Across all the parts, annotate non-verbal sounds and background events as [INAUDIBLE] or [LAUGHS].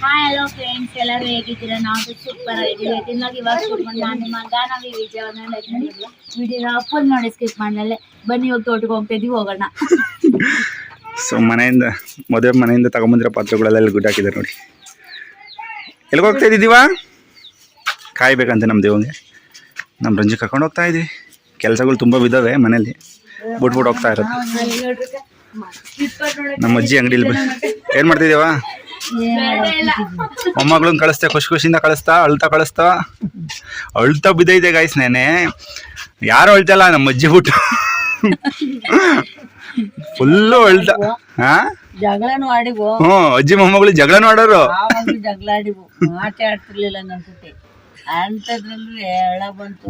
Hi hello friends ಎಲ್ಲರೂ ಹೇಗಿದ್ದೀರಾ? ನಾವು ಸೂಪರ್ ಆಗಿದ್ದೀವಿ. ತಿನ್ನಾಗ ಇವಾಗ ಶುರು ನಾನು ನಿಮ್ಮ ಗಾನವಿ ವಿಜಯವನ್ನು ವಿಡಿಯೋ ಫುಲ್ ನೋಡಿ ಸ್ಕಿಪ್ ಮಾಡಲೇ ಬನ್ನಿ, ಇವಾಗ ತೋಟಕ್ಕೆ ಹೋಗ್ತಾ ಹೋಗೋಣ. ಸೊ ಮನೆಯಿಂದ, ಮದುವೆ ಮನೆಯಿಂದ ತಗೊಂಬಂದಿರೋ ಪಾತ್ರೆಗಳೆಲ್ಲ ಗುಡ್ ಹಾಕಿದ್ದಾರೆ ನೋಡಿ. ಎಲ್ಲಿಗೆ ಹೋಗ್ತಾ ಇದ್ದೀವ ಕಾಯ್ಬೇಕಂತೆ ನಮ್ಮ ದೇವಂಗೆ. ನಮ್ಮ ರಂಜಿ ಕರ್ಕೊಂಡು ಹೋಗ್ತಾ ಇದ್ದೀವಿ ಕೆಲಸಗಳು ತುಂಬ ಬಿದ್ದಾವೆ ಮನೇಲಿ ಬಿಟ್ಬಿಟ್ಟು ಹೋಗ್ತಾ ಇರೋದು. ನಮ್ಮ ಅಜ್ಜಿ ಅಂಗಡಿಲಿ ಏನು ಮಾಡ್ತಿದ್ದೀವ? ಮೊಮ್ಮಗಳನ್ನ ಕಳಿಸ್ತೆ ಖುಷಿ ಖುಷಿಯಿಂದ ಕಳಿಸ್ತಾ ಅಳ್ತಾ ಕಳಿಸ್ತಾ. ಅಳ್ತಾ ಬಿದ್ದೈತೆ ಗಾಯ್ಸ್ ನೇನೆ. ಯಾರು ಅಳ್ತಲ್ಲ ನಮ್ಮ ಅಜ್ಜಿ ಬಿಟ್ಟು ಫುಲ್ಲು ಅಳ್ತಾ. ಹಾ? ಜಗಳನು ಆಡಿವು ಹ್ಞೂ ಅಜ್ಜಿ ಮೊಮ್ಮಗಳು ಜಗಳ ಆಡೋರು. ಜಗಳ ಆಡಿವು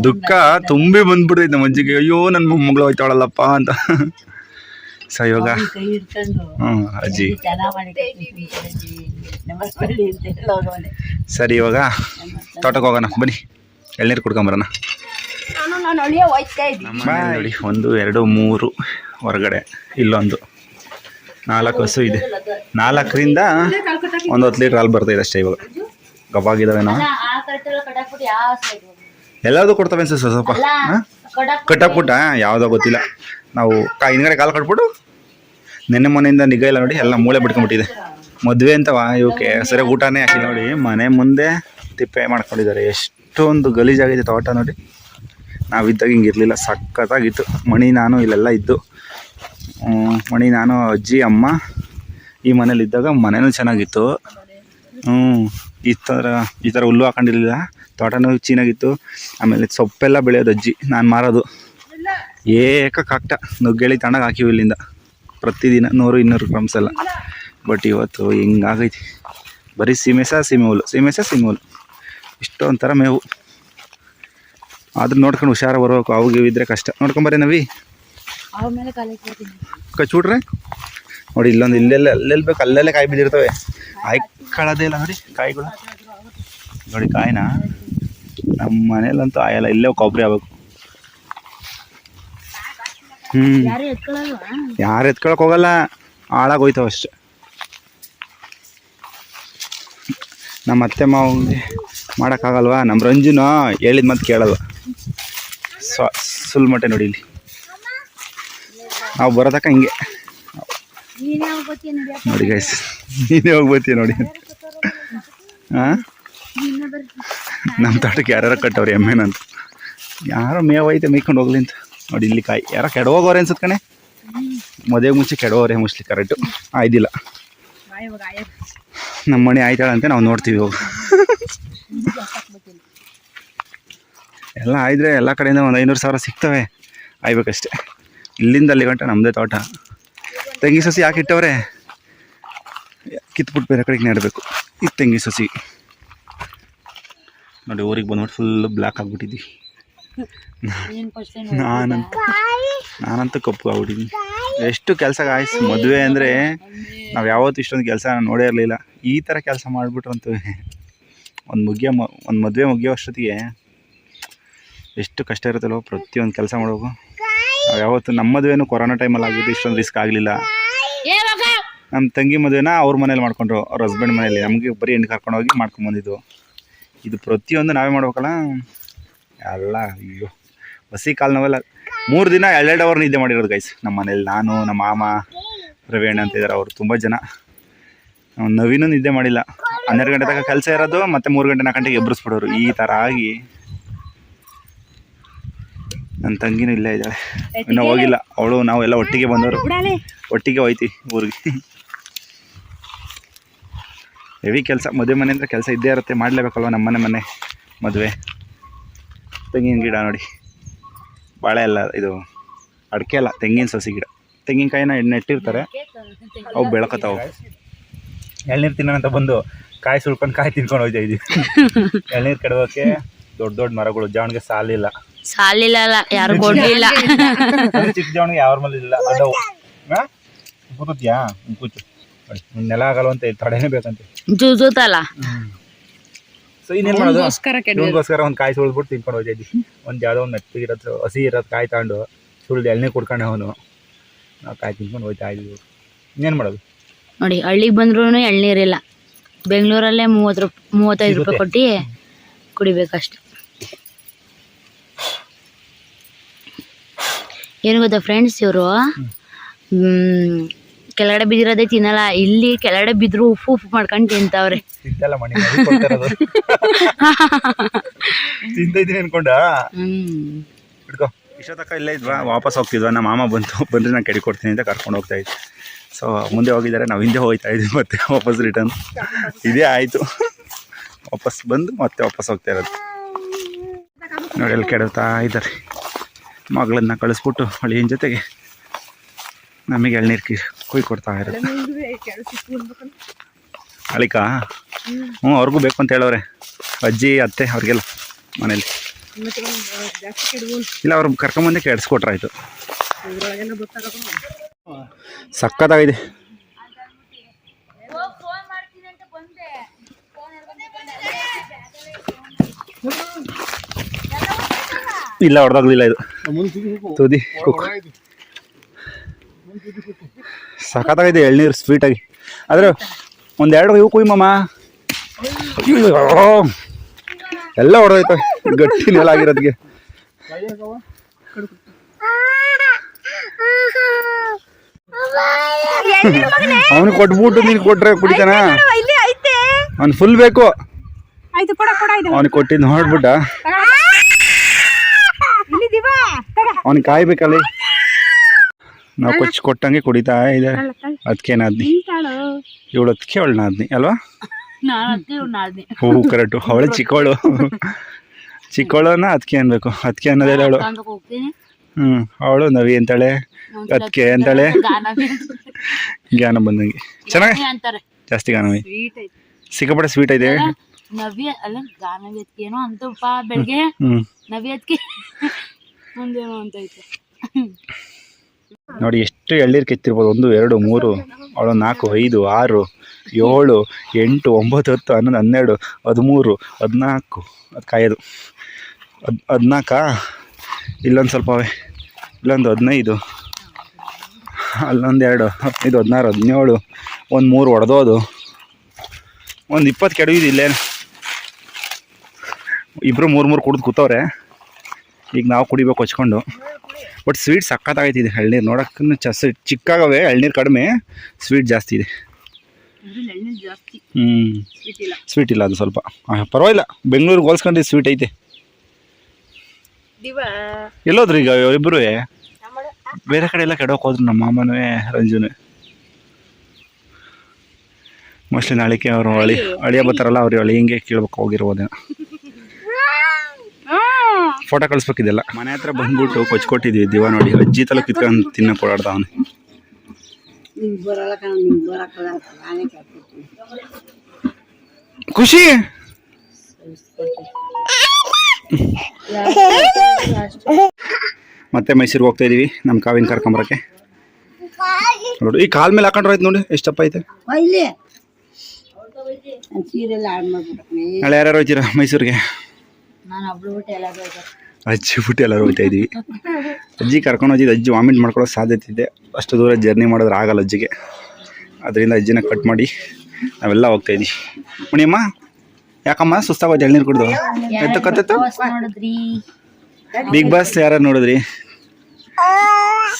ದುಃಖ ತುಂಬಿ ಬಂದ್ಬಿಡ್ತೈತೆ ನಮ್ಮ ಅಜ್ಜಿಗೆ. ಅಯ್ಯೋ ನನ್ನ ಮೊಮ್ಮಗಳು ಹೋಯ್ತಾಳಲ್ಲಪ್ಪ ಅಂತ. ಸೊ ಇವಾಗ ಅವ್ನ್ ಕೈ ಹಿಡ್ಕೊಂಡು ಹ್ಞೂ ಅಜ್ಜಿ. ಸರಿ ಇವಾಗ ತೋಟಕ್ಕೆ ಹೋಗೋಣ. ಬನ್ನಿ. ಎಳ್ನೀರು ಕುಡ್ಕೊಂಬರೋಣ. ನೋಡಿ ಒಂದು ಎರಡು ಮೂರು ಹೊರಗಡೆ. ಇಲ್ಲೊಂದು. ನಾಲ್ಕು ಹಸು ಇದೆ. ನಾಲ್ಕರಿಂದ ಒಂದು ಹತ್ತು ಲೀಟ್ರ್ ಹಾಲು ಬರ್ತಾಯಿದೆ ಅಷ್ಟೇ ಇವಾಗ. ಗಬ್ಬಾಗಿದ್ದಾವೇನೋ ಎಲ್ಲದೂ ಕೊಡ್ತವೆ ಅನ್ಸುತ್ತೆ ಸ್ವಲ್ಪ. ಕಟ್ಟಾಕ್ಬಿಟ್ಟ ಯಾವುದೋ ಗೊತ್ತಿಲ್ಲ. ನಾವು ಹಿಂದ್ಗಡೆ ಕಾಲು ಕಟ್ಬಿಟ್ಟು ನೆನ್ನೆ ಮನೆಯಿಂದ ನಿಗಾ ಇಲ್ಲ ನೋಡಿ, ಎಲ್ಲ ಮೂಳೆ ಬಿಟ್ಕೊಂಡ್ಬಿಟ್ಟಿದೆ. ಮದುವೆ ಅಂತವ ಇವಕ್ಕೆ ಸರಿಯಾಗಿ ಊಟನೇ ಹಾಕಿ ನೋಡಿ. ಮನೆ ಮುಂದೆ ತಿಪ್ಪೆ ಮಾಡ್ಕೊಂಡಿದ್ದಾರೆ. ಎಷ್ಟೊಂದು ಗಲೀಜಾಗಿದೆ ತೋಟ ನೋಡಿ. ನಾವಿದ್ದಾಗ ಹಿಂಗಿರಲಿಲ್ಲ, ಸಖತ್ತಾಗಿತ್ತು. ಮಣಿ ನಾನು ಇಲ್ಲೆಲ್ಲ ಇದ್ದು. ಮಣಿ ನಾನು, ಅಜ್ಜಿ, ಅಮ್ಮ ಈ ಮನೇಲಿ ಇದ್ದಾಗ ಮನೇನೂ ಚೆನ್ನಾಗಿತ್ತು. ಹ್ಞೂ ಈ ಥರ ಈ ಥರ ಹುಲ್ಲು ಹಾಕೊಂಡಿರಲಿಲ್ಲ. ತೋಟನೂ ಚೀನಾಗಿತ್ತು. ಆಮೇಲೆ ಸೊಪ್ಪೆಲ್ಲ ಬೆಳೆಯೋದು ಅಜ್ಜಿ. ನಾನು ಮಾರೋದು. ಏಕ ಕಾಕ್ಟ ನುಗ್ಗೆಳಿ ತಣ್ಣಗೆ ಹಾಕಿವಿ ಇಲ್ಲಿಂದ. ಪ್ರತಿದಿನ ನೂರು ಇನ್ನೂರು ಗ್ರಾಮ್ಸ್ ಎಲ್ಲ. ಬಟ್ ಇವತ್ತು ಹಿಂಗಾಗೈತಿ ಬರೀ ಸೀಮೆಸ ಸೀಮೆ ಹುಲ್ಲು ಸೀಮೆಸ ಸೀಮೆ ಹುಲ್ಲು ಇಷ್ಟೊಂಥರ ಮೇವು. ಆದ್ರೂ ನೋಡ್ಕೊಂಡು ಹುಷಾರ ಬರಬೇಕು. ಅವು ಇದ್ರೆ ಕಷ್ಟ. ನೋಡ್ಕೊಂಬರ್ರಿ ನವಿ. ಕಚ್ಚಿಬಿಟ್ರೆ ಕಚ್ಬಿಟ್ರೆ ನೋಡಿ ಇಲ್ಲೊಂದು ಇಲ್ಲೆಲ್ಲ ಅಲ್ಲೆಲ್ಲಿ ಬೇಕು. ಅಲ್ಲೆಲ್ಲೇ ಕಾಯಿ ಬಿದ್ದಿರ್ತವೆ. ಕಾಯಿ ಕಳದೇ ಇಲ್ಲ ನೋಡಿ ಕಾಯಿಗಳು. ನೋಡಿ ಕಾಯಿನ? ನಮ್ಮ ಮನೇಲಂತೂ ಆಯಲ್ಲ. ಇಲ್ಲೇ ಕೊಬ್ಬರಿ ಆಗ್ಬೇಕು. ಹ್ಞೂ ಯಾರು ಎತ್ಕೊಳಕ್ ಹೋಗಲ್ಲ ಹಾಳಾಗಿ ಹೋಯ್ತಾವ ಅಷ್ಟೆ. ನಮ್ಮ ಅತ್ತೆ ಮಾವಂಗೆ ಮಾಡೋಕ್ಕಾಗಲ್ವಾ? ನಮ್ಮ ರಂಜುನ ಹೇಳಿದ ಮತ್ತೆ ಕೇಳಲ್ಲ. ಸ್ವ ಸುಲ್ ಮಟ್ಟೆ ನೋಡಿ ಇಲ್ಲಿ. ನಾವು ಬರೋದಕ್ಕ ಹಿಂಗೆ. ನೋಡಿ ಗೈಸ್ ನೀನೇ ಹೋಗ್ಬೋತೀಯ ನೋಡಿ? ಹಾಂ ನಮ್ಮ ತೋಟಕ್ಕೆ ಯಾರ್ಯಾರ ಕಟ್ಟವ್ರಿ ಎಮ್ಮೆನಂತ. ಯಾರೋ ಮೇವೈತೆ ಐತೆ ಮೇಯ್ಕೊಂಡು ಹೋಗ್ಲಿ ಅಂತ. ನೋಡಿ ಇಲ್ಲಿ ಕಾಯಿ. ಯಾರ ಕೆಡೋಗೋರೆ ಅನ್ಸುತ್ತೆ ಕಣೆ? ಮದುವೆ ಮುಂಚೆ ಕೆಡವೋರೆ ಮುಸ್ಲಿ ಕರೆಕ್ಟು ಆಯ್ದಿಲ್ಲ ನಮ್ಮ ಮನೆ ಅಂತ ನಾವು ನೋಡ್ತೀವಿ ಎಲ್ಲ ಆಯ್ದ್ರೆ ಎಲ್ಲ ಕಡೆಯಿಂದ ಒಂದು ಐನೂರು ಸಾವಿರ ಸಿಗ್ತವೆ. ಆಯ್ಬೇಕಷ್ಟೆ. ಇಲ್ಲಿಂದ ಅಲ್ಲಿ ಗಂಟ ನಮ್ಮದೇ ತೋಟ. ತೆಂಗಿ ಸಸಿ ಯಾಕೆ ಇಟ್ಟವ್ರೆ? ಕಿತ್ಬಿಟ್ಟು ಬೇರೆ ಕಡೆಗೆ ನೆಡಬೇಕು. ಇದು ತೆಂಗಿ ಸಸಿ. ನೋಡಿ ಊರಿಗೆ ಬಂದ್ಬಿಟ್ಟು ಫುಲ್ ಬ್ಲ್ಯಾಕ್ ಆಗ್ಬಿಟ್ಟಿದ್ವಿ. ನಾನಂತೂ ನಾನಂತೂ ಕಪ್ಪು ಆಗ್ಬಿಟ್ಟಿದ್ದೀನಿ ಎಷ್ಟು ಕೆಲಸ ಗಾಯ್ಸ್ ಮದುವೆ ಅಂದರೆ ನಾವು ಯಾವತ್ತೂ ಇಷ್ಟೊಂದು ಕೆಲಸ ನೋಡೇ ಇರಲಿಲ್ಲ. ಈ ಥರ ಕೆಲಸ ಮಾಡಿಬಿಟ್ರಂತೂ ಒಂದು ಮುಗಿಯೋ ಮ ಒಂದು ಮದುವೆ ಮುಗಿಯೋ ಅಷ್ಟೊತ್ತಿಗೆ ಎಷ್ಟು ಕಷ್ಟ ಇರುತ್ತಲ್ಲೋ ಪ್ರತಿಯೊಂದು ಕೆಲಸ ಮಾಡೋಕು ನಾವು ಯಾವತ್ತು ನಮ್ಮ ಮದುವೆನೂ ಕೊರೋನಾ ಟೈಮಲ್ಲಿ ಆಗಿದ್ದು ಇಷ್ಟೊಂದು ರಿಸ್ಕ್ ಆಗಲಿಲ್ಲ. ನಮ್ಮ ತಂಗಿ ಮದುವೆನ ಅವ್ರ ಮನೇಲಿ ಮಾಡ್ಕೊಂಡ್ರು ಅವ್ರ ಹಸ್ಬೆಂಡ್ ಮನೇಲಿ. ನಮಗೆ ಬರೀ ಹೆಣ್ಣು ಕರ್ಕೊಂಡೋಗಿ ಮಾಡ್ಕೊಂಬಂದಿದ್ದು ಇದು ಪ್ರತಿಯೊಂದು ನಾವೇ ಮಾಡ್ಬೇಕಲ್ಲ? ಎಲ್ಲ ಅಯ್ಯೋ. ಬಸ್ಸಿ ಕಾಲು ನೋವೆಲ್ಲ ಮೂರು ದಿನ ಎರಡೆರಡು ಅವರ್ ನಿದ್ದೆ ಮಾಡಿರೋದು ಗೈಸ್ ನಮ್ಮ ಮನೇಲಿ ನಾನು ನಮ್ಮ ಮಾಮ ರವಿಯಣ್ಣ ಅಂತ ಇದ್ದಾರೆ ಅವರು ತುಂಬ ಜನ. ನವೀನು ನಿದ್ದೆ ಮಾಡಿಲ್ಲ. ಹನ್ನೆರಡು ಗಂಟೆ ತನಕ ಕೆಲಸ ಇರೋದು, ಮತ್ತೆ ಮೂರು ಗಂಟೆ ನಾಲ್ಕು ಗಂಟೆಗೆ ಎಬ್ಬರಿಸ್ಬಿಡೋರು ಈ ಥರ ಆಗಿ ನನ್ನ ತಂಗಿನೂ ಇಲ್ಲೇ ಇದ್ದಾಳೆ. ಇನ್ನೂ ಹೋಗಿಲ್ಲ. ಅವಳು, ನಾವು ಎಲ್ಲ ಒಟ್ಟಿಗೆ ಬಂದವರು. ಒಟ್ಟಿಗೆ ಹೋಯ್ತಿ ಊರಿಗೆ. ಹೆವಿ ಕೆಲಸ. ಮದುವೆ ಮನೆ ಅಂದರೆ ಕೆಲಸ ಇದ್ದೇ ಇರುತ್ತೆ. ಮಾಡಲೇಬೇಕಲ್ವ ನಮ್ಮ ಮನೆ ಮನೆ ಮದುವೆ? ತೆಂಗಿನ ಗಿಡ ನೋಡಿ. ಬಾಳೆ ಎಲ್ಲ ಇದು ಅಡಿಕೆ ಅಲ್ಲ ತೆಂಗಿನ ಸಸಿ ಗಿಡ. ತೆಂಗಿನಕಾಯಿನ ನೆಟ್ಟಿರ್ತಾರೆ ಅವು ಬೆಳಕತ್ತಾವು ಎಳ್ನೀರು ತಿನ್ನೋಣಂತ ಬಂದು ಕಾಯಿ ಸುಳ್ಕೊಂಡು ಕಾಯಿ ತಿನ್ಕೊಂಡು ಹೋಗ್ತಾ ಇದೀವಿ [LAUGHS] ಎಳ್ನೀರು ಕೆಡವಕ್ಕೆ ದೊಡ್ಡ ದೊಡ್ಡ ಮರಗಳು ಜಾವಣಿಗೆ ಸಾಲಿಲ್ಲ ಸಾಲಿಲ್ಲ ಯಾರು ಕೊಡ್ಲಿಲ್ಲ. ಚಿಕ್ಕ ಜಾವಣಿಗೆ ಯಾವ ಮೇಲೆ ಇಲ್ಲ ಹಾಂ? ಕೂತಿದ್ಯಾ ಕೂತು. ನೆಲ ಆಗಲ್ಲ ಅಂತ ತಡೆನೇ ಬೇಕಂತೆ. ಜೂಜುತಲ್ಲ. ಸೊ ಇನ್ನೇನು ಮಾಡೋದು? ಇವನಿಗೋಸ್ಕರ ಒಂದು ಕಾಯಿ ಸುಳ್ಬಿಟ್ಟು ತಿನ್ಕೊಂಡು ಹೋಗ್ತಾ ಇದ್ವಿ ಒಂದು ಯಾವುದೋ ಒಂದು ಮೆತ್ತಗಿರೋದು ಹಸಿ ಇರೋದು ಕಾಯಿ ತಗೊಂಡು ಸುಳ್ದು ಎಳ್ನೇ ಕುಡ್ಕೊಂಡು ಅವನು. ನಾವು ಕಾಯಿ ತಿನ್ಕೊಂಡು ಹೋಗ್ತಾ ಇದ್ವಿ. ಇನ್ನೇನು ಮಾಡೋದು? ನೋಡಿ ಹಳ್ಳಿಗೆ ಬಂದ್ರೂ ಎಳ್ನೀರಿಲ್ಲ. ಬೆಂಗಳೂರಲ್ಲೇ ಮೂವತ್ತು ರೂಪಾಯಿ ಮೂವತ್ತೈದು ರೂಪಾಯಿ ಕೊಟ್ಟು ಕುಡಿಬೇಕಷ್ಟೆ. ಏನು ಗೊತ್ತಾ ಫ್ರೆಂಡ್ಸ್ ಇವರು? ಕೆಳಗಡೆ ಬಿದ್ದಿರೋದೇ ತಿನ್ನಲ್ಲ. ಇಲ್ಲಿ ಕೆಳಗಡೆ ಬಿದ್ರು ಉಪ್ಪು ಉಪ್ಪು ಮಾಡ್ಕೊಂಡು ತಿಂತಾವ್ರೆ. ತಿಂತಿದ್ದೀನಿ ಅನ್ಕೊಂಡ? ಹ್ಮ್. ಹಿಡ್ಕೋ ಇಷ್ಟೊತ್ತಕ್ಕ ಇಲ್ಲೇ ಇದ್ವಾ? ವಾಪಸ್ ಹೋಗ್ತಿದ್ವಾ? ನಮ್ಮ ಮಾಮ ಬಂತು. ಬಂದರೆ ನಾನು ಕೆಡಿ ಕೊಡ್ತೀನಿ ಅಂತ ಕರ್ಕೊಂಡು ಹೋಗ್ತಾ ಇದ್ದೆ. ಸೊ ಮುಂದೆ ಹೋಗಿದ್ದಾರೆ. ನಾವು ಹಿಂದೆ ಹೋಗ್ತಾ ಇದ್ವಿ ಮತ್ತೆ ವಾಪಸ್ ರಿಟರ್ನ್ ಇದೇ ಆಯಿತು. ವಾಪಸ್ ಬಂದು ಮತ್ತೆ ವಾಪಸ್ ಹೋಗ್ತಾ ಇರೋದು. ನೋಡಿ ಎಲ್ಲಿ ಕೆಡುತ್ತಾ ಇದ್ದಾರೆ. ಮಗಳನ್ನ ಕಳಿಸ್ಬಿಟ್ಟು ಅಳಿಯನ ಜೊತೆಗೆ. ನಮಗೆ ಎಳ್ನೀರು ಕಿ ಕುಯ್ ಕೊಡ್ತಾ ಇರೋದು. ಅಳಿಕಾ ಹ್ಞೂ ಅವ್ರಿಗೂ ಬೇಕು ಅಂತ ಹೇಳೋರೆ ಅಜ್ಜಿ ಅತ್ತೆ ಅವ್ರಿಗೆಲ್ಲ ಮನೇಲಿ. ಇಲ್ಲ ಅವ್ರು ಕರ್ಕೊಂಬಂದೆ ಕೆಡ್ಸ್ಕೊಟ್ರಾಯ್ತು ಸಕ್ಕತ್ತಾಗಿದೆ ಇಲ್ಲ ಹೊಡೆದಾಗ್ಲಿಲ್ಲ ಇದು. ತುದಿ ಕುಕ್ ಸಖತ್ತಾಗಿದೆ ಎಳ್ನೀರು ಸ್ವೀಟಾಗಿ ಆದರೆ ಒಂದೆರಡು ಇವು ಕುಯ್ ಮಾಮ. ಎಲ್ಲ ಹೊಡೆದೈತೆ ಗಟ್ಟಿ ನೆಲ ಆಗಿರೋದಕ್ಕೆ ಅವನು ಕೊಟ್ಬಿಟ್ಟು ನೀನು ಕೊಟ್ರೆ ಕುಡಿತಾನ? ಅವ್ನು ಫುಲ್ ಬೇಕು. ಅವನು ಕೊಟ್ಟಿದ್ದು ನೋಡ್ಬಿಟ್ಟ. ಅವ್ನಿಗೆ ಕಾಯ್ಬೇಕಲ್ಲಿ. ನಾವು ಕೊಚ್ಚಿ ಕೊಟ್ಟಂಗೆ ಕುಡಿತಾ ಇದೆ. ಅದಕ್ಕೆ ನಾದ್ನಿ. ಇವಳು ಅದಕ್ಕೆ ಅವಳು ನಾದ್ನಿ ಅಲ್ವಾ? ಹೂ ಕರೆಕ್ಟು. ಅವಳು ಚಿಕ್ಕವಳು. ಚಿಕ್ಕವಳನ್ನ ಅದಕ್ಕೆ ಅನ್ಬೇಕು. ಅದಕ್ಕೆ ಅನ್ನೋದೇ ಅವಳು. ಹ್ಞೂ ಅವಳು ನವಿ ಅಂತಾಳೆ ಅದಕ್ಕೆ ಅಂತಾಳೆ. ಗಾನ ಜ್ಞಾನ ಬಂದಂಗೆ. ಚೆನ್ನಾಗಿ? ಜಾಸ್ತಿ ಗಾನವಿ ಐತಿ. ಸಿಕ್ಕಾಪಟ್ಟೆ ಸ್ವೀಟ್ ಐತೆ. ನವಿ ಅಲ್ಲ ಗಾನವಿ ಅದಕ್ಕೆ ಏನೋ ಅಂತಪ್ಪ ಬೆಳಗ್ಗೆ. ಹ್ಞೂ ನವ್ಯ ಅದಕ್ಕೆ. ಮುಂದೇನೋ ಅಂತ ಐತೆ. ನೋಡಿ, ಎಷ್ಟು ಎಳ್ಳೀರು ಕೆತ್ತಿರ್ಬೋದು. ಒಂದು, ಎರಡು, ಮೂರು, ಅವಳು ನಾಲ್ಕು, ಐದು, ಆರು, ಏಳು, ಎಂಟು, ಒಂಬತ್ತು, ಹತ್ತು, ಹನ್ನೊಂದು, ಹನ್ನೆರಡು, ಹದಿಮೂರು, ಹದಿನಾಲ್ಕು ಅದು ಕಾಯೋದು ಹದ್, ಹದಿನಾಲ್ಕಾ? ಇಲ್ಲೊಂದು ಸ್ವಲ್ಪ ಅವೆ ಇಲ್ಲೊಂದು ಹದಿನೈದು. ಅಲ್ಲೊಂದು ಎರಡು, ಹದಿನೈದು, ಹದಿನಾರು, ಹದಿನೇಳು, ಒಂದು ಮೂರು ಹೊಡೆದೋದು ಒಂದು ಇಪ್ಪತ್ತು ಕೆಡವಿದು ಇಲ್ಲೇನು ಇಬ್ಬರು ಮೂರು ಮೂರು ಕುಡಿದು ಕೂತವ್ರೆ. ಈಗ ನಾವು ಕುಡಿಬೇಕು ಹಚ್ಕೊಂಡು. ಬಟ್ ಸ್ವೀಟ್ ಇದೆ ಎಳ್ನೀರು. ನೋಡೋಕ್ಕೂ ಚಸ್ ಚಿಕ್ಕಾಗವೆ ಎಳ್ನೀರು ಕಡಿಮೆ ಸ್ವೀಟ್ ಜಾಸ್ತಿ ಇದೆ. ಹ್ಞೂ ಸ್ವೀಟ್ ಇಲ್ಲ. ಅದು ಸ್ವಲ್ಪ. ಪರವಾಗಿಲ್ಲ. ಬೆಂಗಳೂರಿಗೆ ಹೋಲ್ಸ್ಕೊಂಡು ಸ್ವೀಟ್ ಐತೆ. ಎಲ್ಲೋದ್ರು ಈಗ ಇಬ್ಬರು ಬೇರೆ ಕಡೆ ಎಲ್ಲ ಕೆಡೋಕೆ ಹೋದ್ರು ನಮ್ಮ ಮಾಮನೂ ರಂಜುನು. ಮೋಸ್ಟ್ಲಿ ನಾಳಿಕೆ ಅವರು ಅಳಿ ಅಳಿಯ ಬರ್ತಾರಲ್ಲ ಅವ್ರು ಅಳಿ ಹಿಂಗೆ ಕೇಳ್ಬೇಕು ಹೋಗಿರ್ಬೋದೇನೋ [LAUGHS] ಫೋಟೋ ಕಳಿಸ್ಬೇಕಿದೆಲ್ಲ. ಮನೆ ಹತ್ರ ಬಂದ್ಬಿಟ್ಟು ಕೊಚ್ಕೊಟ್ಟಿದ್ವಿ ದಿವ ನೋಡಿ ಅಜ್ಜಿ ತಲೆ ಕಿತ್ಕೊಂಡು ತಿನ್ನಕ್ಕೆ ಓಡಾಡ್ದ ಅವನು. ಖುಷಿ? ಮತ್ತೆ ಮೈಸೂರಿಗೆ ಹೋಗ್ತಾ ಇದೀವಿ ನಮ್ಮ ಕಾವಿನ ಕರ್ಕೊಂಬರಕ್ಕೆ. ನೋಡಿ ಈ ಕಾಲ್ ಮೇಲೆ ಹಾಕೊಂಡ್ರ ಆಯ್ತು ನೋಡಿ ಎಷ್ಟಪ್ಪ ಐತೆ. ಇಲ್ಲಿ. ನಾನು ಸೀರೆಲ್ಲ ಹಾಳು ಮಾಡ್ಬಿಟ್ಟೆ ನಾಳೆ ಯಾರ್ಯಾರು ಹೋಯ್ತೀರಾ ಮೈಸೂರಿಗೆ? ಅಜ್ಜಿ ಬಿಟ್ಟು ಎಲ್ಲರೂ ಹೋಗ್ತಾ ಇದೀವಿ ಅಜ್ಜಿ ಕರ್ಕೊಂಡು ಹೋಗಿದ್ದು ಅಜ್ಜಿ ವಾಮಿಟ್ ಮಾಡ್ಕೊಳ್ಳೋ ಸಾಧ್ಯತೆ ಇದೆ. ಅಷ್ಟು ದೂರ ಜರ್ನಿ ಮಾಡಿದ್ರೆ ಆಗಲ್ಲ ಅಜ್ಜಿಗೆ. ಅದರಿಂದ ಅಜ್ಜಿನ ಕಟ್ ಮಾಡಿ ನಾವೆಲ್ಲ ಹೋಗ್ತಾ ಇದ್ವಿ ಮುನಿಯಮ್ಮ ಯಾಕಮ್ಮ ಸುಸ್ತಾಗೋಯ್ತು ಎಳ್ನೀರು ಕುಡ್ದು? ಎತ್ತು ಕತ್ತೆತ್ತು ಬಿಗ್ ಬಾಸ್ ಯಾರು ನೋಡಿದ್ರಿ?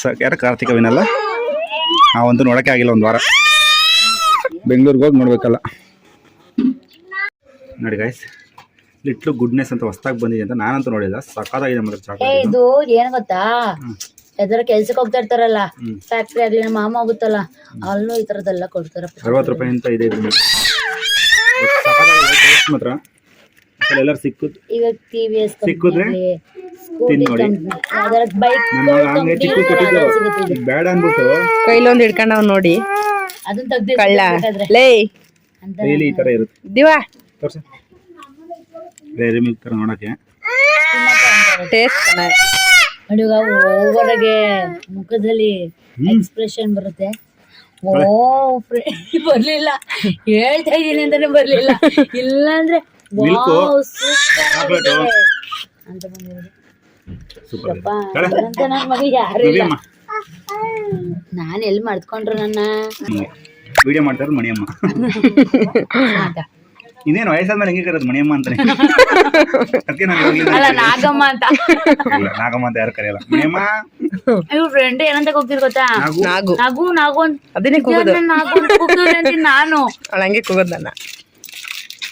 ಸ ಯಾರು ಕಾರ್ತಿಕ ವಿನಲ್ಲ ನಾವಂತೂ ನೋಡೋಕ್ಕೆ ಆಗಿಲ್ಲ ಒಂದು ವಾರ. ಬೆಂಗಳೂರಿಗೆ ಹೋಗಿ ನೋಡ್ಬೇಕಲ್ಲ. ನೋಡಿ ಗಾಯ್ಸ್ ಲಿಟ್ಲು ಗುಡ್ನೆಸ್ ಅಂತ ಹೊಸ್ದಾಗಿ ಬಂದಿದೆ ಅಂತ ನಾನಂತೂ ನೋಡಿಲ್ಲ. ಸಕ್ಕತ್ತಾಗಿದೆ ಮಾತ್ರ ಏ ಚಾಕ್ಲೇಟ್ ಇದು ಏನ್ ಗೊತ್ತಾ? ಯಾವ್ದಾರ ಕೆಲ್ಸಕ್ಕೆ ಹೋಗ್ತಾ ಇರ್ತಾರಲ್ಲ ಫ್ಯಾಕ್ಟ್ರಿ ಆಗ್ಲಿ ನಮ್ಮ ಮಾಮ ಹೋಗುತ್ತಲ್ಲ ಅಲ್ಲೂ ಈ ತರದೆಲ್ಲ ಕೊಡ್ತಾರ. ಅರವತ್ತು ರೂಪಾಯಿ ಅಂತ ಇದೆ ಮಾತ್ರ. ಎಲ್ಲರೂ ಸಿಕ್ಕುದು ಇವಾಗ ಟಿ ವಿ ಎಸ್ ಸಿಕ್ಕಿದ್ರೆ ತಿಂದ್ ನೋಡಿ. ಯಾವ್ದಾರ ಬೈಕ್ ನಮ್ಮ ಹಂಗೆ ಚಿಕ್ಕ ಕೊಟ್ಟಿದ್ದು. ಈಗ ಬೇಡ ಅಂದ್ಬಿಟ್ಟು. ಕೈಲೊಂದು ಹಿಡ್ಕೊಂಡವ್ ನೋಡಿ. ಅದನ್ನ ತೆಗ್ದು ಕಳ್ಳ. ಬೇಕಾದ್ರೆ. ಲೇ ಅಂತ ಡೈಲಿ ಈ ಥರ ಇರುತ್ತೆ. ದಿವಾ. ತೋರ್ಸಿ. ಡೈರಿ ಮಿಲ್ಕ್ ಥರ ನೋಡೋಕ್ಕೆ. ಟೇಸ್ಟ್ ಚೆನ್ನಾಗಿ. ಓವರ್ಗೆ ಮುಖದಲ್ಲಿ ಎಕ್ಸ್ಪ್ರೆಷನ್ ಬರುತ್ತೆ. ಓ ಬರ್ಲಿಲ್ಲ. ಹೇಳ್ತಾ ಇದೀನಿ ಅಂತಾನೆ ಬರ್ಲಿಲ್ಲ. ಇಲ್ಲ ಅಂದ್ರೆ ಅಂತ ಬಂದಿರೋದು ಸೂಪರ್ ಯಪ್ಪ, ಅಂತ ನನ್ ಮಗ ಯಾರು ಇಲ್ಲ. ನವಿಯಮ್ಮ ನಾನ್ ಎಲ್ಲಿ ಮಾಡ್ಕೊಂಡ್ರು ನನ್ನ? ವಿಡಿಯೋ ಮಾಡ್ತಾರೆ ಮಣಿಯಮ್ಮ [LAUGHS] ಇನ್ನೇನು ವಯಸ್ಸಾದ್ಮೇಲೆ ಹೆಂಗೆ ಕರೆಯೋದು ಮಣಿಯಮ್ಮ ಅಂತಾನೆ. ಅದಕ್ಕೆ ನಾನು ಇವಾಗ್ಲಿಂದ ಅಲ್ಲ ನಾಗಮ್ಮ ಅಂತ. ಇಲ್ಲ, ನಾಗಮ್ಮ ಅಂತ ಯಾರು ಕರೆಯಲ್ಲ. ಮಣಿಯಮ್ಮ? ಇವ್ರ ಫ್ರೆಂಡ್ ಏನಂತ ಹೋಗ್ತಿರ್ ಗೊತ್ತಾ? ನಾಗು. ನಾಗು. ನಾಗು ನಾಗು ಅಂತ. ಅದನ್ನೇ ಕೂಗೋದು. ಇದನ್ನ ನಾಗು ಅಂತ ಅಂತೀನಿ ನಾನು. ಅವಳು ಹಂಗೆ ಕೂಗೋದು ನನ್ನ.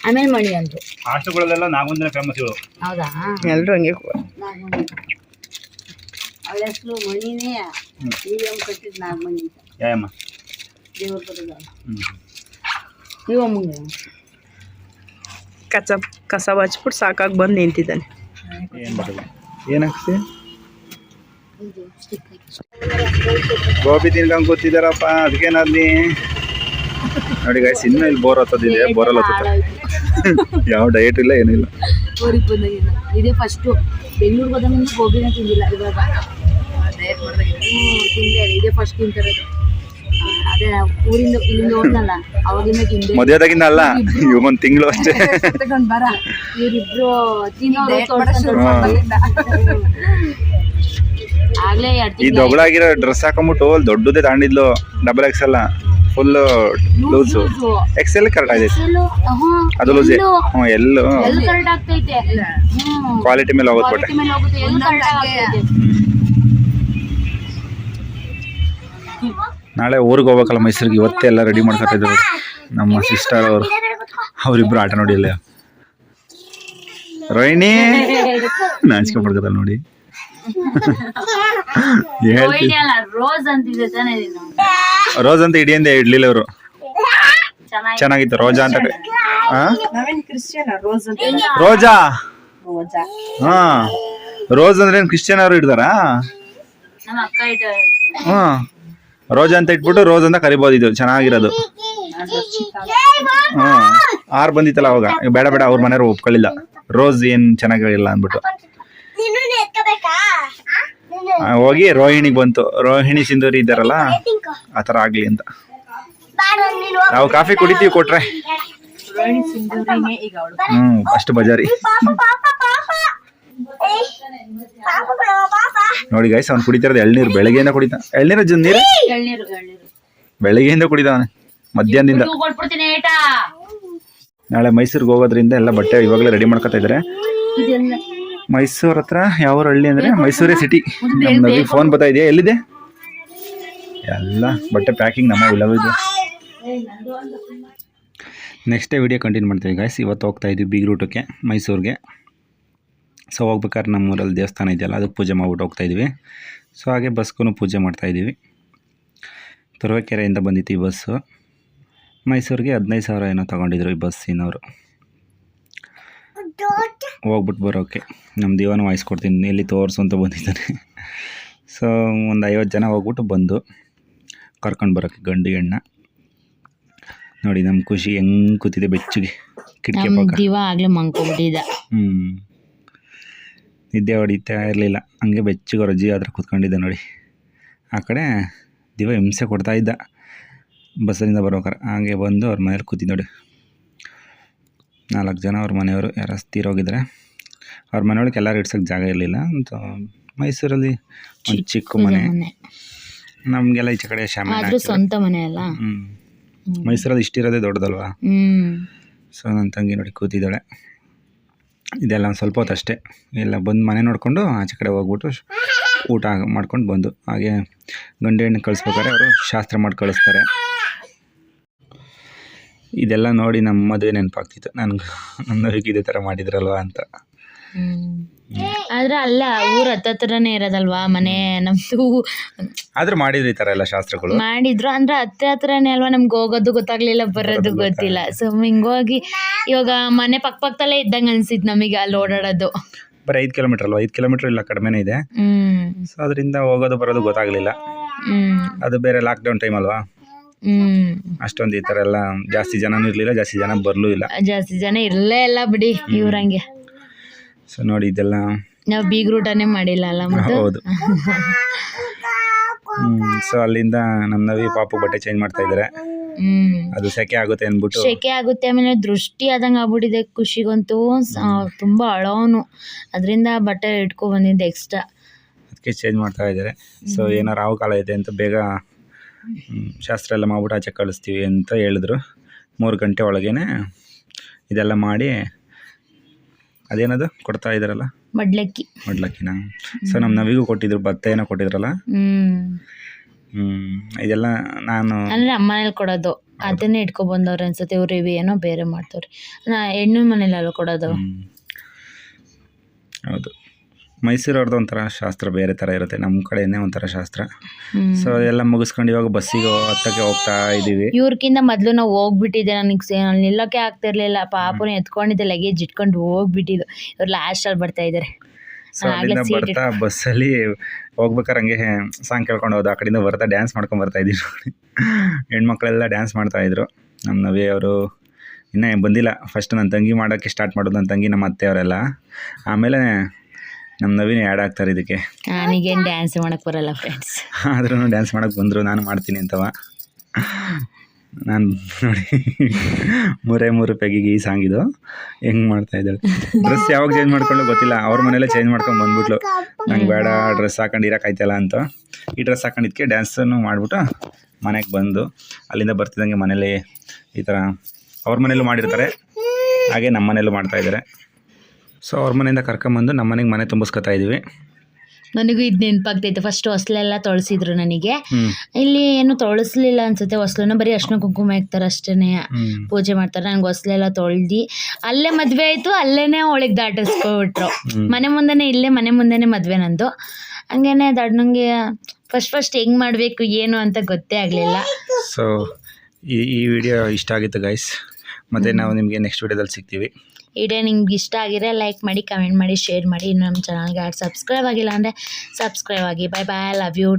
ಆಮೇಲೆ ಮಣಿ ಅಂದ್ರು. ಹಾಸ್ಟೆಲ್ಗಳಲ್ಲೆಲ್ಲ ನಾಗೊಂದಿನ ಫೇಮಸ್ ಇವಳು. ಹೌದಾ? ಎಲ್ಲರೂ ಹಂಗೆ ಕೂಗೋದು. ಅವಳ ಹೆಸರು ಮಣಿನೇ. ಕಟ್ಟಿದ ಕಟ್ಟಿದ್ ನಾಗಮಣಿ ಅಂತ. ಯಾಯಮ್ಮ? ದೇವ್ರ ಅಮ್ಮಂಗೆ ಕಸ ಕಸ ಬಚ್ಬಿಟ್ಟು ಸಾಕಾಗಿ ಬಂದು ನಿಂತಿದ್ದಾನೆ. ಏನು ಬರ್ತದೆ ಏನಾಗ್ತದೆ? ಗೋಬಿ ತಿನ್ಕೊಂಡ್ ಕೂತಿದಾರಪ್ಪ ಅದಕ್ಕೇನಲ್ಲಿ ನೋಡಿ ಗಾಯ್ಸ್ ಇನ್ನೂ ಇಲ್ಲಿ ಬೋರ್ ಹತ್ತದಿದೆ ಬೋರಲ್ಲಿ ಹತ್ತುತ್ತೆ ಯಾವ ಡಯಟ್ ಇಲ್ಲ ಏನಿಲ್ಲ. ಊರಿಗೆ ಬಂದಾಗಿಲ್ಲ ಇದೇ ಫಸ್ಟು ಬೆಂಗಳೂರಿಗೆ ಹೋದಾಗ ಗೋಬಿನ ತಿಂದಿಲ್ಲ ಇವಾಗ. ಡಯಟ್ ಮಾಡಿದಾಗ ತಿಂದೆ ಇದೇ ಫಸ್ಟ್ ತಿಂತಿರೋದು. ಅದೇ ಊರಿಂದ ಇಲ್ಲಿಂದ ಹೋದ್ನಲ್ಲ ಅವಾಗಿಂದ ತಿಂದೆ. ಮದುವೆದಾಗಿಂದ ಅಲ್ಲ ಇವಾಗ ಒಂದ್ ತಿಂಗಳು ಅಷ್ಟೇ. ಬರ. ಇವ್ರಿಬ್ರು ತಿನ್ನೋ ಆಗ್ಲೇ ಎರಡು ಈ ದೊಗಳಾಗಿರೋ ಡ್ರೆಸ್ ಹಾಕೊಂಬಿಟ್ಟು ಅಲ್ಲಿ ದೊಡ್ಡದೇ ತಾಂಡಿದ್ಲು ಡಬಲ್ ಎಕ್ಸ್ ಅಲ್ಲ full loose. X L correct ಆಗಿದೆ. ಅದು ಲೂಸ್. ಹ್ಞೂ ಎಲ್ಲೂ. ಎಲ್ಲಿ ಕರೆಕ್ಟ್ ಆಗ್ತೈತೆ. ಹ್ಮ್. ಕ್ವಾಲಿಟಿ ಮೇಲೆ ಹೋಗುತ್ತೆ ಬಟ್ಟೆ ಕ್ವಾಲಿಟಿ ಮೇಲೆ ಹೋಗುತ್ತೆ. ಎಲ್ಲಿ ಕರೆಕ್ಟ್ ಆಗ್ತೈತೆ. ನಾಳೆ ಊರಿಗೆ ಹೋಗ್ಬೇಕಲ್ಲ ಮೈಸೂರಿಗೆ ಇವತ್ತೇ ಎಲ್ಲ ರೆಡಿ ಮಾಡ್ಕೊತಿದ್ರು ನಮ್ಮ ಸಿಸ್ಟರ್ ಅವರು. ಅವರಿಬ್ರು ಆಟ ನೋಡಿ ಅಲ್ಲೇ. ರೋಹಿಣಿ! ನಾಚಿಕೆ ನೋಡಿ. [LAUGHS] ರೋಸ್ ರೋಸ್ ಅಂತ ಇಡಿಯಿಂದ ಇಡ್ಲಿಲ್ಲ ಅವರು ಚೆನ್ನಾಗಿ ಚೆನ್ನಾಗಿತ್ತು ರೋಜಾ ಅಂತ ರೋಜಾ ರೋಜಾ? ಹಾ. ರೋಸ್ ಅಂದ್ರೆ ಏನ್ ಕ್ರಿಶ್ಚಿಯನ್ ಅವರು ಇಡ್ತಾರಾ? ನಮ್ಮ ಅಕ್ಕ ಇಟ್ಟು ಹಾ. ರೋಜಾ ಅಂತ ಇಟ್ಬಿಟ್ಟು ರೋಸ್ ಅಂತ ಕರಿಬೋದು ಇದು ಚೆನ್ನಾಗಿರೋದು. ಹಾ ಆರ್ ಬಂದಿತ್ತಲ್ಲ ಅವಾಗ. ಬೇಡ ಬೇಡ ಅವ್ರ ಮನೆಯವ್ರು ಒಪ್ಕೊಳ್ಳಿಲ್ಲ. ರೋಸ್ ಏನ್ ಚೆನ್ನಾಗಿರಲಿಲ್ಲ ಅಂದ್ಬಿಟ್ಟು. ಹೋಗಿ ರೋಹಿಣಿಗೆ ಬಂತು. ರೋಹಿಣಿ ಸಿಂಧೂರಿ ಇದ್ದಾರಲ್ಲ ಆ ಥರ ಆಗ್ಲಿ ಅಂತ. ನಾವು ಕಾಫಿ ಕುಡಿತೀವಿ ಕೊಟ್ರೆ. ರೋಹಿಣಿ ಸಿಂಧೂರಿನೇ ಈಗ ಅವಳು. ಹ್ಮ್ ಅಷ್ಟು ಬಜಾರಿ. ನೋಡಿ ಗೈಸ್ ಅವ್ನು ಕುಡಿತಿರೋದು ಎಳ್ನೀರು ಬೆಳಗ್ಗೆಯಿಂದ ಕುಡಿತ ಎಳ್ನೀರು ಜನ್ ನೀರು? ಬೆಳಗ್ಗೆಯಿಂದ ಕುಡಿದವನೆ ಮಧ್ಯಾಹ್ನದಿಂದ. ನಾಳೆ ಮೈಸೂರಿಗೆ ಹೋಗೋದ್ರಿಂದ ಎಲ್ಲ ಬಟ್ಟೆ ಇವಾಗಲೇ ರೆಡಿ ಮಾಡ್ಕೊತಾ ಇದ್ದಾರೆ ಮೈಸೂರ್ ಹತ್ರ ಯಾವ ಹಳ್ಳಿ ಅಂದ್ರೆ ಮೈಸೂರೇ ಸಿಟಿ ನಮ್ದು ಫೋನ್ ಬರ್ತಾ ಇದೆಯಾ ಎಲ್ಲಿದೆ? ಎಲ್ಲ ಬಟ್ಟೆ ಪ್ಯಾಕಿಂಗ್ ನಮ್ಮ ಇಲ್ಲವಿದೆ ನೆಕ್ಸ್ಟ್ ಡೇ ವಿಡಿಯೋ ಕಂಟಿನ್ಯೂ ಮಾಡ್ತೀವಿ ಗಾಯ್ಸ್ ಇವತ್ತು ಹೋಗ್ತಾ ಇದ್ವಿ ಬೀಗ್ ರೂಟಕ್ಕೆ ಮೈಸೂರಿಗೆ. ಸೊ ಹೋಗ್ಬೇಕಾದ್ರೆ ನಮ್ಮೂರಲ್ಲಿ ದೇವಸ್ಥಾನ ಇದೆಯಲ್ಲ ಅದಕ್ಕೆ ಪೂಜೆ ಮಾಡ್ಬಿಟ್ಟು ಹೋಗ್ತಾ ಇದ್ವಿ ಸೊ ಹಾಗೆ ಬಸ್ಗೂ ಪೂಜೆ ಮಾಡ್ತಾ ಇದ್ದೀವಿ. ತುರುವೇಕೆರೆಯಿಂದ ಬಂದಿತ್ತು ಈ ಬಸ್ಸು. ಮೈಸೂರಿಗೆ ಹದಿನೈದು ಸಾವಿರ ಏನೋ ತೊಗೊಂಡಿದ್ರು ಈ ಬಸ್ಸಿನವರು. ಹೋಗ್ಬಿಟ್ಟು ಬರೋಕೆ. ನಮ್ಮ ದೇವನ ವಾಯಿಸ್ಕೊಡ್ತೀನಿ ಎಲ್ಲಿ ತೋರಿಸು ಅಂತ ಬಂದಿದ್ದಾನೆ. ಸೊ ಒಂದು ಐವತ್ತು ಜನ ಹೋಗ್ಬಿಟ್ಟು ಬಂದು ಕರ್ಕೊಂಡು ಬರೋಕ್ಕೆ ಗಂಡು ಹೆಣ್ಣ ನೋಡಿ ನಮ್ಮ ಖುಷಿ ಹೆಂಗೆ ಕೂತಿದೆ ಬೆಚ್ಚಗೆ ಕಿಟಕಿ ನಮ್ಮ ಪಕ್ಕ. ದಿವ ಆಗ್ಲೇ ಮಂಕೋಬಿಟ್ಟಿದ್ದ ಹ್ಞೂ ನಿದ್ದೆ ಹೊಡಿತಾ ಇರಲಿಲ್ಲ. ಹಂಗೆ ಬೆಚ್ಚಗೆ ಅಜ್ಜಿ ಹತ್ರ ಕೂತ್ಕೊಂಡಿದ್ದೆ ನೋಡಿ. ಆ ಕಡೆ ದಿವ ಹಿಂಸೆ ಕೊಡ್ತಾ ಇದ್ದ. ಬಸ್ಸಿನಿಂದ ಬರ್ಬೇಕಾರೆ ಹಾಗೆ ಬಂದು ಅವ್ರ ಮನೇಲಿ ಕೂತಿದ್ದು ನೋಡಿ. ನಾಲ್ಕು ಜನ ಅವ್ರ ಮನೆಯವರು ಯಾರು ತೀರೋಗಿದ್ದಾರೆ ಅವ್ರ ಮನೆಯೊಳಗೆ ಎಲ್ಲರೂ ಇಡ್ಸೋಕ್ಕೆ ಜಾಗ ಇರಲಿಲ್ಲ. ಅಂತ ಮೈಸೂರಲ್ಲಿ ಒಂದು ಚಿಕ್ಕ ಮನೆ. ನಮಗೆಲ್ಲ ಈಚೆ ಕಡೆ ಆದ್ರೂ ಹಾಕಿದ್ರು. ಸ್ವಂತ ಮನೆ ಅಲ್ಲ? ಮೈಸೂರಲ್ಲಿ ಇಷ್ಟಿರೋದೇ ದೊಡ್ಡದಲ್ವಾ? ಸೊ ನನ್ನ ತಂಗಿ ನೋಡಿ ಕೂತಿದ್ದಾಳೆ. ಇದೆಲ್ಲ ಒಂದು ಸ್ವಲ್ಪ ಹೊತ್ತು ಅಷ್ಟೇ. ಎಲ್ಲ ಬಂದು ಮನೆ ನೋಡಿಕೊಂಡು ಆಚೆ ಕಡೆ ಹೋಗ್ಬಿಟ್ಟು ಊಟ ಮಾಡ್ಕೊಂಡು ಬಂದು. ಹಾಗೆ ಗಂಡು ಹೆಣ್ಣು ಕಳಿಸ್ಬೇಕಾದ್ರೆ ಅವರು ಶಾಸ್ತ್ರ ಮಾಡಿ ಕಳಿಸ್ತಾರೆ. ಇದೆಲ್ಲ ನೋಡಿ ನಮ್ಮ ಮದುವೆ ನೆನಪಾಗ್ತಿತ್ತು. ನನಗೆ ನವಿಗೆ ಇದೇ ಥರ ಮಾಡಿದ್ರಲ್ವಾ ಅಂತ. ಆದ್ರೆ ಅಲ್ಲ ಊರ್ ಹತ್ತತ್ರನೇ ಇರೋದಲ್ವಾ ಮನೆ? ನಮ್ದು ಆದ್ರೆ ಮಾಡಿದ್ರು ಈ ತರ ಎಲ್ಲ ಶಾಸ್ತ್ರಗಳು? ಮಾಡಿದ್ರು. ಅಂದ್ರೆ ಅತ್ತೆ ಹತ್ರನೇ ಅಲ್ವಾ ನಮ್ಗೆ ಹೋಗೋದು ಗೊತ್ತಾಗ್ಲಿಲ್ಲ ಬರೋದು ಗೊತ್ತಿಲ್ಲ. ಸೊ ಹಿಂಗೋಗಿ ಇವಾಗ ಮನೆ ಪಕ್ಕ ಪಕ್ಕದಲ್ಲೇ ಇದ್ದಂಗೆ ಅನ್ಸಿತ್ತು ನಮಗೆ ಅಲ್ಲಿ ಓಡಾಡೋದು. ಬರೀ ಐದು ಕಿಲೋಮೀಟರ್ ಅಲ್ವಾ? ಐದು ಕಿಲೋಮೀಟರ್ ಇಲ್ಲ ಕಡಿಮೆನೇ ಇದೆ. ಸೊ ಅದರಿಂದ ಹೋಗೋದು ಬರೋದು ಗೊತ್ತಾಗ್ಲಿಲ್ಲ. ಅದು ಬೇರೆ ಲಾಕ್ಡೌನ್ ಟೈಮ್ ಅಲ್ವಾ? ಹ್ಮ್. ಅಷ್ಟೊಂದು ಈ ತರ ಎಲ್ಲ ಜಾಸ್ತಿ ಜನನೂ ಇರಲಿಲ್ಲ ಜಾಸ್ತಿ ಜನ ಬರಲೂ ಇಲ್ಲ. ಜಾಸ್ತಿ ಜನ ಇರಲೇ ಇಲ್ಲ ಬಿಡಿ ಇವ್ರಂಗೆ. ಸೊ ನೋಡಿ ಇದೆಲ್ಲ ನಾವು ಬೀಗ್ ರೂಟನೇ ಮಾಡಿಲ್ಲ ಅಲ್ಲ ಮತ್ತು? ಹೌದು. [LAUGHS] ಸೊ ಅಲ್ಲಿಂದ ನಮ್ಮ ನವಿ ಪಾಪು ಬಟ್ಟೆ ಚೇಂಜ್ ಮಾಡ್ತಾ ಇದ್ದಾರೆ ಹ್ಮ್. ಅದು ಸೆಕೆ ಆಗುತ್ತೆ ಅಂದ್ಬಿಟ್ಟು ಸೆಕೆ ಆಗುತ್ತೆ ಆಮೇಲೆ ದೃಷ್ಟಿ ಆದಂಗೆ ಆಗ್ಬಿಟ್ಟಿದೆ ಖುಷಿಗಂತೂ. ತುಂಬಾ ತುಂಬ ಅಳೋನು. ಅದರಿಂದ ಬಟ್ಟೆ ಇಟ್ಕೊ ಬಂದಿದ್ದೆ ಎಕ್ಸ್ಟ್ರಾ ಅದಕ್ಕೆ ಚೇಂಜ್ ಮಾಡ್ತಾ ಇದ್ದಾರೆ ಸೊ ಏನೋ ರಾವು ಕಾಲ ಇದೆ ಅಂತ ಬೇಗ ಶಾಸ್ತ್ರ ಎಲ್ಲ ಮಾಡ್ಬಿಟ್ಟು ಆಚೆ ಕಳಿಸ್ತೀವಿ ಅಂತ ಹೇಳಿದ್ರು. ಮೂರು ಗಂಟೆ ಒಳಗೇನೆ ಇದೆಲ್ಲ ಮಾಡಿ ಅದೇನದು ಕೊಡ್ತಾ ಇದಾರಲ್ಲ ಮಡ್ಲಕ್ಕಿ. ಮಡ್ಲಕ್ಕಿನ? ಸೊ ನಮ್ಮ ನವಿಗೂ ಕೊಟ್ಟಿದ್ರು ಭತ್ತ ಏನೋ ಕೊಟ್ಟಿದ್ರಲ್ಲ? ಹ್ಮ್. ಹ್ಮ್ ಇದೆಲ್ಲ ನಾನು ಅಂದ್ರೆ ಅಮ್ಮನೇಲಿ ಕೊಡೋದು. ಅದನ್ನೇ ಇಟ್ಕೊ ಬಂದವ್ರೆ ಅನ್ಸುತ್ತೆ ಇವ್ರು ಇವು ಏನೋ ಬೇರೆ ಮಾಡ್ತವ್ರೆ. ನಾ ಹೆಣ್ಣು ಮನೇಲಿ ಕೊಡೋದು. ಹ್ಮ್. ಹೌದು. ಮೈಸೂರವ್ರದ್ದು ಒಂಥರ ಶಾಸ್ತ್ರ ಬೇರೆ ಥರ ಇರುತ್ತೆ ನಮ್ಮ ಕಡೆನೇ ಒಂಥರ ಶಾಸ್ತ್ರ. ಸೊ ಎಲ್ಲ ಮುಗಿಸ್ಕೊಂಡು ಇವಾಗ ಬಸ್ಸಿಗೆ ಹತ್ತಕ್ಕೆ ಹೋಗ್ತಾ ಇದ್ದೀವಿ ಇವ್ರಕ್ಕಿಂತ ಮೊದಲು ನಾವು ಹೋಗ್ಬಿಟ್ಟಿದ್ದೆ ನನಗೆ ನಿಲ್ಲಕ್ಕೆ ಆಗ್ತಿರ್ಲಿಲ್ಲ ಪಾಪನ ಎತ್ಕೊಂಡಿದ್ದೆ ಲಗೇಜ್ ಇಟ್ಕೊಂಡು ಹೋಗ್ಬಿಟ್ಟಿದ್ದು. ಇವ್ರು ಲಾಸ್ಟಲ್ಲಿ ಬರ್ತಾ ಇದ್ದಾರೆ ಸೊ ಅಲ್ಲಿಂದ ಬರ್ತಾ ಬಸ್ಸಲ್ಲಿ ಹೋಗ್ಬೇಕಾರೆ ಹಂಗೆ ಸಾಂಗ್ ಕೇಳ್ಕೊಂಡು ಹೋದ. ಆ ಕಡೆಯಿಂದ ಬರ್ತಾ ಡ್ಯಾನ್ಸ್ ಮಾಡ್ಕೊಂಡು ಬರ್ತಾ ಇದ್ದೀವಿ ನೋಡಿ. ಹೆಣ್ಮಕ್ಳೆಲ್ಲ ಡ್ಯಾನ್ಸ್ ಮಾಡ್ತಾ ಇದ್ರು. ನಮ್ಮ ನವಿ ಅವರು ಇನ್ನೂ ಬಂದಿಲ್ಲ. ಫಸ್ಟ್ ನನ್ನ ತಂಗಿ ಮಾಡೋಕ್ಕೆ ಸ್ಟಾರ್ಟ್ ಮಾಡೋದು ನನ್ನ ತಂಗಿ ನಮ್ಮ ಅತ್ತೆ ಅವರೆಲ್ಲ ಆಮೇಲೆ ನಮ್ಮ ನವೀನ ಆ್ಯಡ್ ಆಗ್ತಾರೆ ಇದಕ್ಕೆ. ನನಗೇನು ಡ್ಯಾನ್ಸ್ ಮಾಡಕ್ ಬರಲ್ಲ ಫ್ರೆಂಡ್ಸ್ ಆದ್ರೂ ಡ್ಯಾನ್ಸ್ ಮಾಡೋಕ್ಕೆ ಬಂದರು ನಾನು ಮಾಡ್ತೀನಿ ಅಂತವ. ನಾನು ನೋಡಿ ಮೂರೇ ಮೂರು ಪೆಗಿಗೆ ಈ ಸಾಂಗ್ ಇದು. ಹೆಂಗೆ ಮಾಡ್ತಾ ಇದ್ದಾಳೆ. ಡ್ರೆಸ್ ಯಾವಾಗ ಚೇಂಜ್ ಮಾಡ್ಕೊಳ್ಳೋ ಗೊತ್ತಿಲ್ಲ. ಅವ್ರ ಮನೇಲೆ ಚೇಂಜ್ ಮಾಡ್ಕೊಂಡು ಬಂದ್ಬಿಟ್ಲು. ನಂಗೆ ಬೇಡ ಡ್ರೆಸ್ ಹಾಕೊಂಡು ಇರೋಕ್ಕಾಯ್ತಲ್ಲ ಅಂತ. ಈ ಡ್ರೆಸ್ ಹಾಕೊಂಡಿದ್ದಕ್ಕೆ ಡ್ಯಾನ್ಸನ್ನು ಮಾಡಿಬಿಟ್ಟು ಮನೆಗೆ ಬಂದು ಅಲ್ಲಿಂದ ಬರ್ತಿದ್ದಂಗೆ ಮನೇಲಿ ಈ ಥರ ಅವ್ರ ಮನೇಲೂ ಮಾಡಿರ್ತಾರೆ. ಹಾಗೆ ನಮ್ಮ ಮನೇಲೂ ಮಾಡ್ತಾ ಇದ್ದಾರೆ ಸೊ ಅವ್ರ ಮನೆಯಿಂದ ಕರ್ಕೊಂಬಂದು ನಮ್ಮ ಮನೆಗೆ ಮನೆ ತುಂಬಿಸ್ಕೊತಾ ಇದ್ದೀವಿ ನನಗೂ ಇದು ನೆನಪಾಗ್ತೈತೆ. ಫಸ್ಟ್ ಹೊಸ್ಲೆಲ್ಲ ತೊಳಸಿದ್ರು ನನಗೆ. ಇಲ್ಲಿ ಏನು ತೊಳಸ್ಲಿಲ್ಲ ಅನ್ಸುತ್ತೆ. ಹೊಸ್ಲನ್ನ ಬರೀ ಅರ್ಶಿನ ಕುಂಕುಮ ಹಾಕ್ತಾರೆ ಅಷ್ಟೇ ಪೂಜೆ ಮಾಡ್ತಾರೆ. ನಂಗೆ ಹೊಸ್ಲೆಲ್ಲ ತೊಳ್ದು. ಅಲ್ಲೇ ಮದುವೆ ಆಯಿತು. ಅಲ್ಲೇನೆ ಅವಳಿಗೆ ದಾಟಿಸ್ಕೊಬಿಟ್ರು. ಮನೆ ಮುಂದೆನೇ ಇಲ್ಲೇ ಮನೆ ಮುಂದೆನೇ ಮದುವೆ ನಂದು. ಹಂಗೇನೆ ದಡ್ನಂಗೆ ಫಸ್ಟ್ ಫಸ್ಟ್ ಹೆಂಗೆ ಮಾಡಬೇಕು ಏನು ಅಂತ ಗೊತ್ತೇ ಆಗಲಿಲ್ಲ. ಸೊ ಈ ಈ ವಿಡಿಯೋ ಇಷ್ಟ ಆಗಿತ್ತು ಗೈಸ್ ಮತ್ತು ನಾವು ನಿಮಗೆ ನೆಕ್ಸ್ಟ್ ವಿಡಿಯೋದಲ್ಲಿ ಸಿಗ್ತೀವಿ. ವಿಡಿಯೋ ನಿಮ್ಗೆ ಇಷ್ಟ ಆಗಿದ್ರೆ ಲೈಕ್ ಮಾಡಿ ಕಮೆಂಟ್ ಮಾಡಿ ಶೇರ್ ಮಾಡಿ. ಇನ್ನು ನಮ್ಮ ಚಾನಲ್ಗೆ ಸಬ್ಸ್ಕ್ರೈಬ್ ಆಗಿಲ್ಲ ಅಂದರೆ ಸಬ್ಸ್ಕ್ರೈಬ್ ಆಗಿ. Bye bye love you